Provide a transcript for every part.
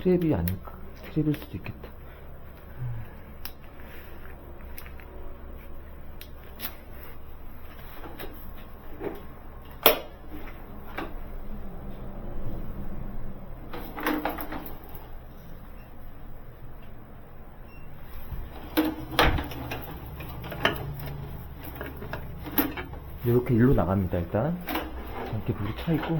트랩이 아닐까? 트랩일 수도 있겠다. 이렇게 일로 나갑니다, 일단. 이렇게 물이 차 있고.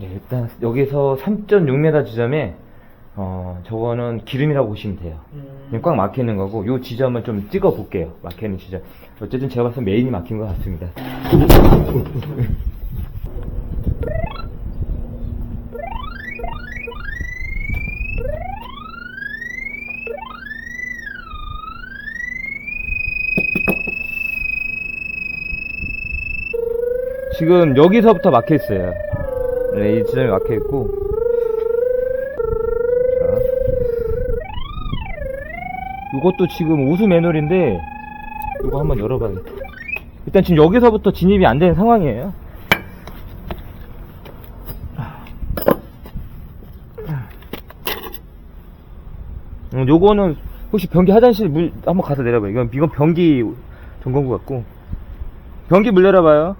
예, 일단 여기서 3.6m 지점에 어 저거는 기름이라고 보시면 돼요. 그냥 꽉 막혀 있는 거고 요 지점을 좀 찍어 볼게요. 막혀 있는 지점. 어쨌든 제가 봤을 때 메인이 막힌 것 같습니다. 지금 여기서부터 막혀 있어요. 네, 이 지점이 막혀 있고. 자. 이것도 지금 오수 매놀인데, 이거 한번 열어봐야겠다. 일단 지금 여기서부터 진입이 안 되는 상황이에요. 음, 요거는 혹시 변기 화장실 물 한번 가서 내려봐요. 이건 이건 변기 전공구 같고 변기 물 내려봐요.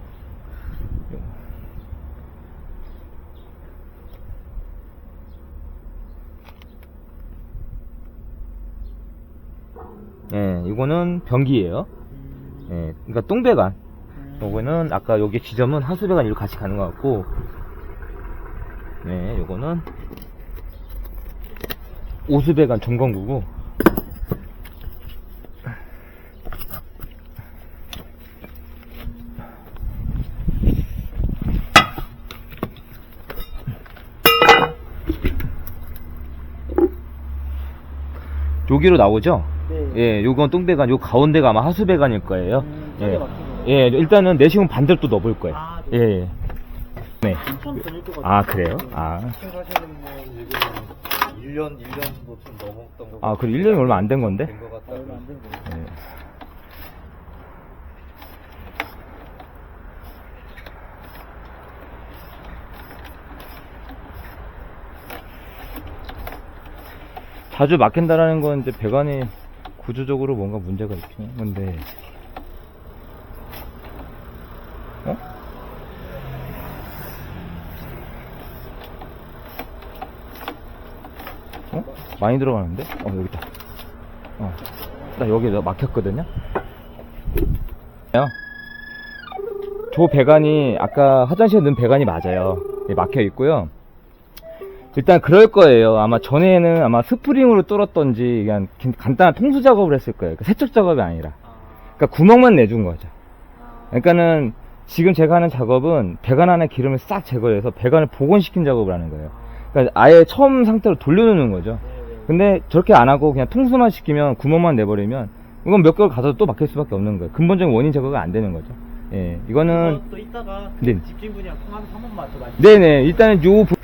예, 이거는 변기예요. 예, 그러니까 똥배관. 요거는 아까 여기 지점은 하수배관 이로 같이 가는 것 같고, 네, 요거는 오수배관 점검구고. 여기로 나오죠? 네. 예, 요건 똥배관, 요 가운데가 아마 하수배관일 거예요. 음, 예. 예, 일단은 내시경 반대로 또 넣어볼 거예요. 아, 예, 네. 예. 네. 한참 전일 것 같아요. 아, 그래요? 아. 사실은 지금 1년, 1년도 좀 넘었던 거 아, 그리고 1년이 얼마 안 된 건데? 된것 아, 같다고. 얼마 안된 거예요. 예. 자주 막힌다라는 건 이제 배관이 구조적으로 뭔가 문제가 있는 건데. 어? 어? 많이 들어가는데? 어, 여기 있다. 어. 나 여기 막혔거든요? 요. 저 배관이, 아까 화장실에 넣은 배관이 맞아요. 예, 막혀 있고요. 일단 그럴 거예요. 아마 전에는 아마 스프링으로 뚫었던지, 그냥 긴- 간단한 통수 작업을 했을 거예요. 그러니까 세척 작업이 아니라. 아, 그러니까 구멍만 내준 거죠. 아, 그러니까는 지금 제가 하는 작업은 배관 안에 기름을 싹 제거해서 배관을 복원시킨 작업을 하는 거예요. 그러니까 아예 처음 상태로 돌려놓는 거죠. 네, 네. 근데 저렇게 안 하고 그냥 통수만 시키면 구멍만 내버리면 이건 몇 개월 가서 또 막힐 수밖에 없는 거예요. 근본적인 원인 제거가 안 되는 거죠. 예, 이거는 이거 또 이따가 네. 집주인분이랑 통화해서 한 번만 더 말씀. 네네 일단은 요 부-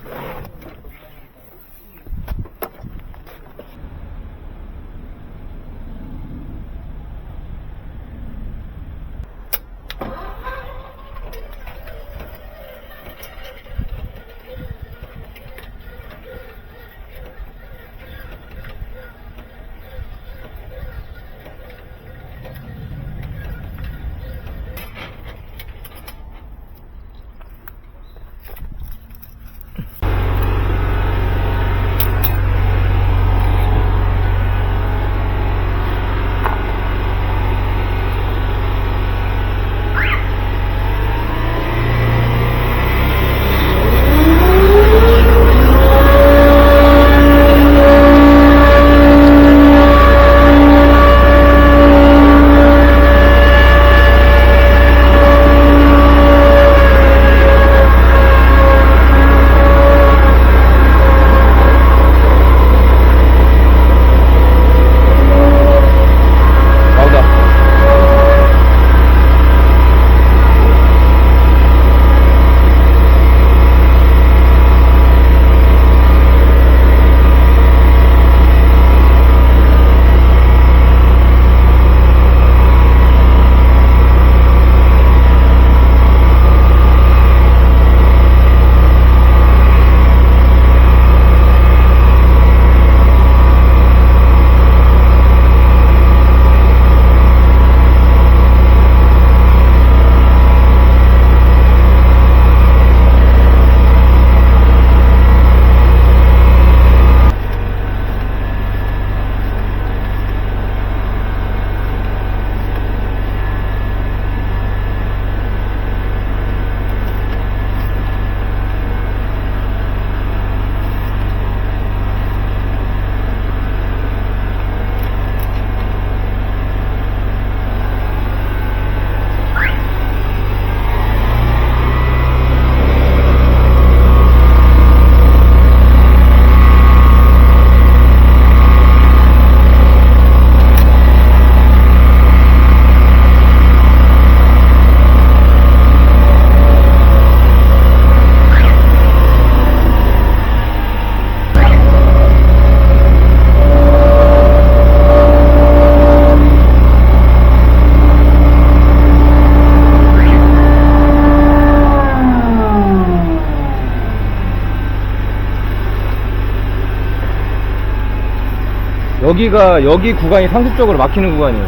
여기가 여기 구간이 상습적으로 막히는 구간이에요.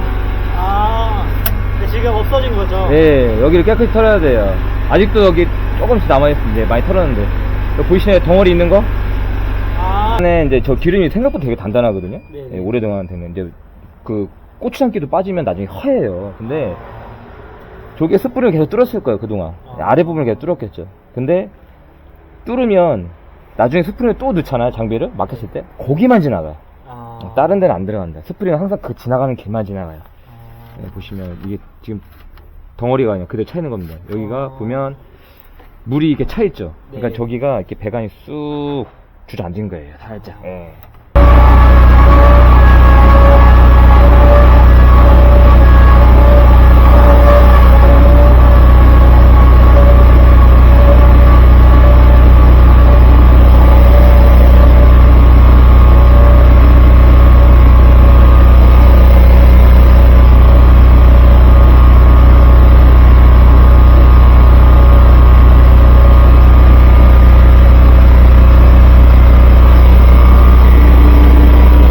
아, 근데 지금 없어진 거죠? 예, 여기를 깨끗이 털어야 돼요. 아직도 여기 조금씩 남아있는데 많이 털었는데. 여기 보이시나요? 덩어리 있는 거? 아, 안에 이제 저 기름이 생각보다 되게 단단하거든요. 네. 예, 오래동안 되면 이제 그 고추장기도 빠지면 나중에 허해요. 근데 저게 숯불을 계속 뚫었을 거예요 그동안 아. 아래 부분을 계속 뚫었겠죠. 근데 뚫으면 나중에 숯불을 또 넣잖아요 장비를 막혔을 때 거기만 지나가요. 아. 다른 데는 안 들어간다. 숯불이는 항상 그 지나가는 길만 지나가요. 아. 네, 보시면 이게 지금 덩어리가 그냥 그대로 차 있는 겁니다. 여기가 아. 보면 물이 이렇게 차 있죠. 그러니까 네. 저기가 이렇게 배관이 쑥 주저앉은 거예요, 살짝. 예.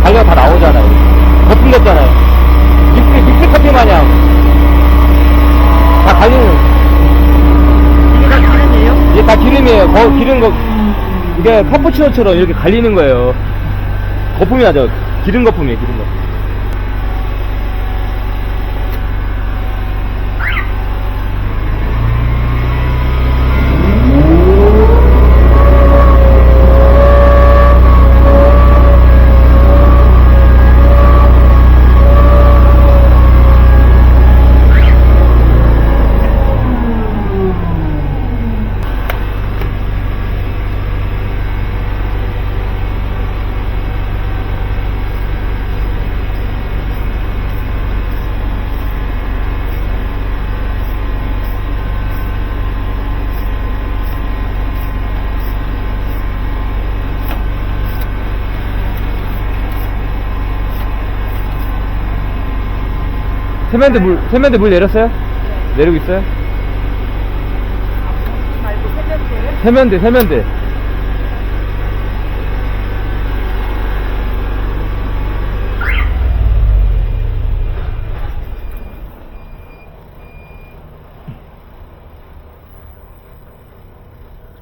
달려 다 나오잖아요. 거품 됐잖아요. 믹스, 믹스 커피 마냥. 다 갈리는, 이게 다 기름이에요? 이게 다 기름이에요. 거, 기름 거, 카푸치노처럼 이렇게 갈리는 거예요. 거품이 나죠. 기름 거품이에요, 기름 거품. 세면대 물, 세면대 물 내렸어요? 내리고 있어요? 말고 세면대를? 세면대, 세면대.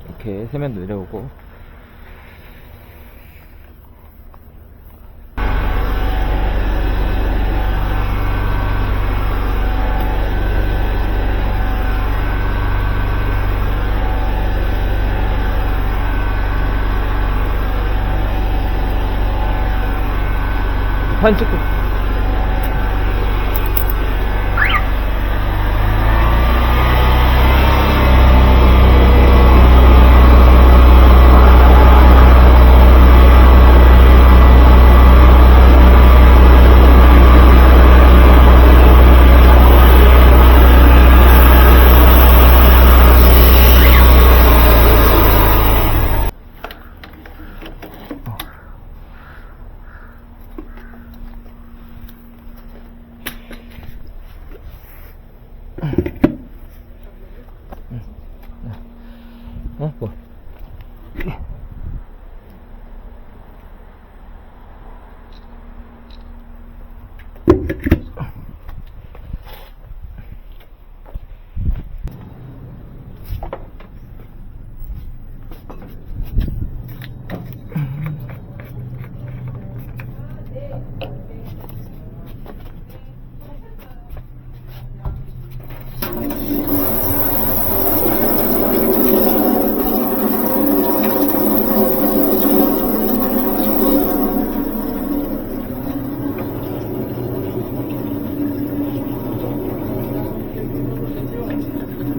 이렇게 세면대 내려오고. Pantikul.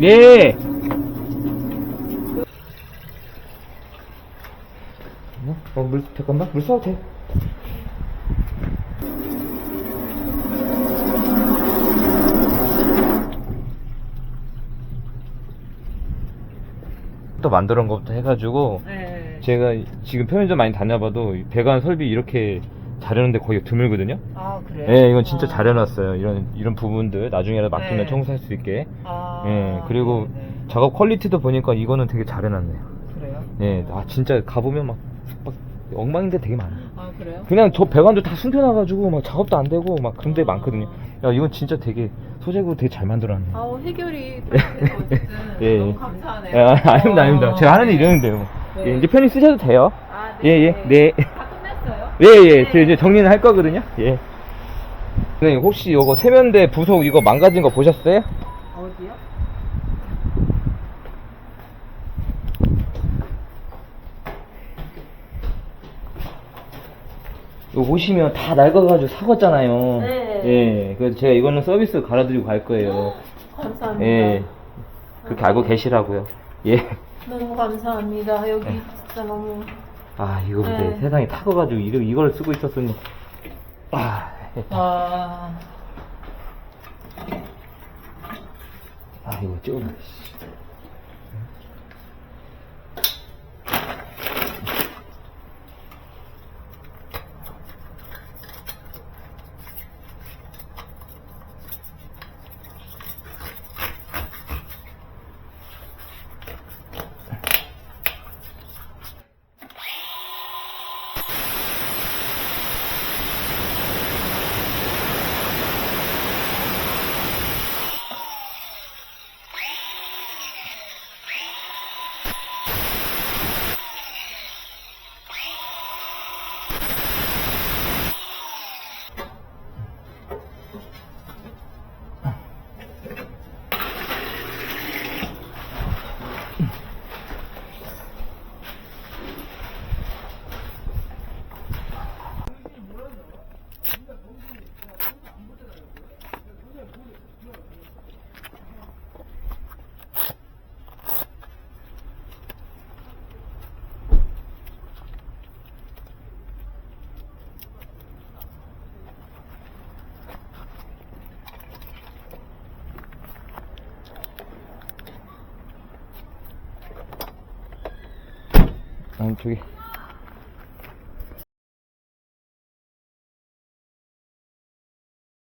네. 어, 어, 물, 잠깐만, 물 써도 돼. 또 만들어 온 것부터 해가지고, 네. 제가 지금 편의점 많이 다녀봐도 이 배관 설비 이렇게 잘 해놓는데 거의 드물거든요? 아, 그래요? 예, 이건 진짜 아. 잘 해놨어요. 이런, 이런 부분들 나중에라도 막히면 네. 청소할 수 있게. 아. 예, 그리고 네, 네. 작업 퀄리티도 보니까 이거는 되게 잘 해놨네요. 그래요? 예, 아 진짜 가보면 막, 막 엉망인 데 되게 많아. 아 그래요? 그냥 저 배관도 다 숨겨놔가지고 막 작업도 안 되고 막 그런 데 많거든요. 야 이건 진짜 되게 소재고 되게 잘 만들어놨네. 아우 해결이 어쨌든 예, 예. 너무 감사하네요. 예, 아닙니다, 아닙니다. 제가 하는 일이 이러는데요. 네. 예, 이제 편히 쓰셔도 돼요. 아, 예, 예, 네. 다 끝났어요? 예, 예, 네. 저 이제 정리는 할 거거든요. 예. 선생님, 혹시 이거 세면대 부속 이거 망가진 거 보셨어요? 이거 보시면 다 낡아가지고 사갔잖아요. 네. 예, 그래서 제가 이거는 서비스 갈아드리고 갈 거예요. 감사합니다. 예. 그렇게 알고 계시라고요. 예. 너무 감사합니다. 여기 네. 진짜 너무 아, 이거 보세요. 네. 세상에 타가가지고 이거, 이걸 쓰고 있었으니. 아, 아 아, 이거 찍어놔, 씨. 아니, 저기.